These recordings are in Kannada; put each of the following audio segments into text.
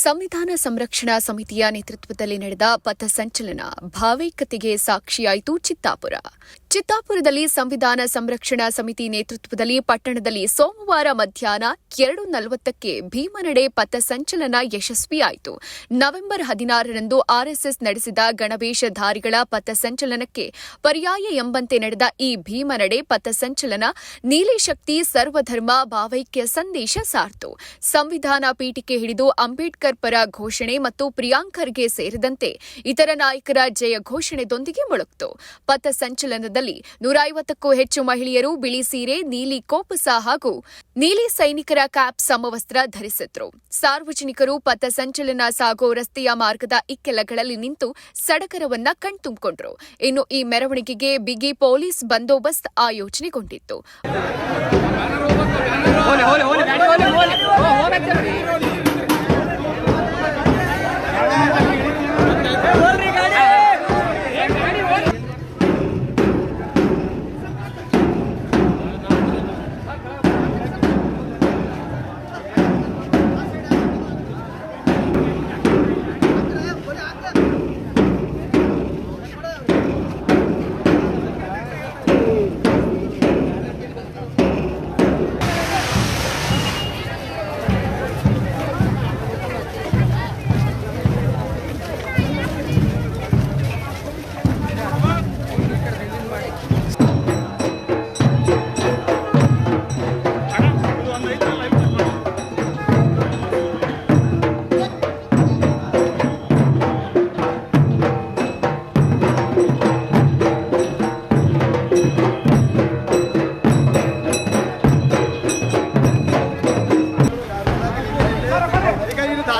ಸಂವಿಧಾನ ಸಂರಕ್ಷಣಾ ಸಮಿತಿಯ ನೇತೃತ್ವದಲ್ಲಿ ನಡೆದ ಪಥಸಂಚಲನ ಭಾವೈಕ್ಯತೆಗೆ ಸಾಕ್ಷಿಯಾಯಿತು ಚಿತ್ತಾಪುರ. ಚಿತ್ತಾಪುರದಲ್ಲಿ ಸಂವಿಧಾನ ಸಂರಕ್ಷಣಾ ಸಮಿತಿ ನೇತೃತ್ವದಲ್ಲಿ ಪಟ್ಟಣದಲ್ಲಿ ಸೋಮವಾರ ಮಧ್ಯಾಹ್ನ ಎರಡು ನಲವತ್ತಕ್ಕೆ ಭೀಮನಡೆ ಪಥಸಂಚಲನ ಯಶಸ್ವಿಯಾಯಿತು. ನವೆಂಬರ್ ಹದಿನಾರರಂದು ಆರ್ಎಸ್ಎಸ್ ನಡೆಸಿದ ಗಣವೇಶಧಾರಿಗಳ ಪಥಸಂಚಲನಕ್ಕೆ ಪರ್ಯಾಯ ಎಂಬಂತೆ ನಡೆದ ಈ ಭೀಮನಡೆ ಪಥಸಂಚಲನ ನೀಲಿಶಕ್ತಿ ಸರ್ವಧರ್ಮ ಭಾವೈಕ್ಯ ಸಂದೇಶ ಸಾರ್ತು. ಸಂವಿಧಾನ ಪೀಠಿಕೆ ಹಿಡಿದು ಅಂಬೇಡ್ಕರ್ ಪರ ಘೋಷಣೆ ಮತ್ತು ಪ್ರಿಯಾಂಕರ್ಗೆ ಸೇರಿದಂತೆ ಇತರ ನಾಯಕರ ಜಯ ಘೋಷಣೆದೊಂದಿಗೆ ಮೊಳಗ್ತು. ಪಥಸಂಚಲನದಲ್ಲಿ ನೂರ ಐವತ್ತಕ್ಕೂ ಹೆಚ್ಚು ಮಹಿಳೆಯರು ಬಿಳಿ ಸೀರೆ, ನೀಲಿ ಕೋಪಸ ಹಾಗೂ ನೀಲಿ ಸೈನಿಕರ ಕ್ಯಾಪ್ ಸಮವಸ್ತ್ರ ಧರಿಸಿದ್ರು. ಸಾರ್ವಜನಿಕರು ಪಥಸಂಚಲನ ಸಾಗೋ ರಸ್ತೆಯ ಮಾರ್ಗದ ಇಕ್ಕೆಲಗಳಲ್ಲಿ ನಿಂತು ಸಡಗರವನ್ನ ಕಣ್ತುಂಬಿಕೊಂಡ್ರು. ಇನ್ನು ಈ ಮೆರವಣಿಗೆಗೆ ಬಿಗಿ ಪೊಲೀಸ್ ಬಂದೋಬಸ್ತ್ ಆಯೋಜನೆಗೊಂಡಿತ್ತು.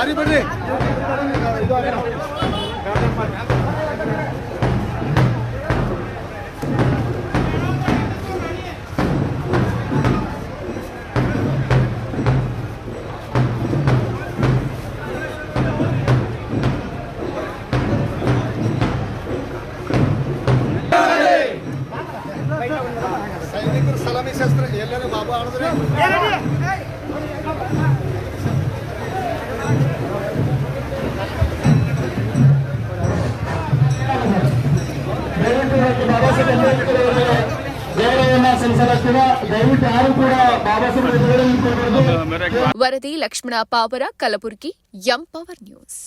ಈಗ ಇಲ್ಲಿ ದಾರಿ ಬಿಡ್ರಿ ಸೈನಿಕರು ಸಲಾಮಿ ಶಾಸ್ತ್ರ ಎಲ್ಲರೂ ಬಾಬಾ ಆಡಿದ್ರೆ ವರದಿ Lakshmana Pavara Kalaburagi M power news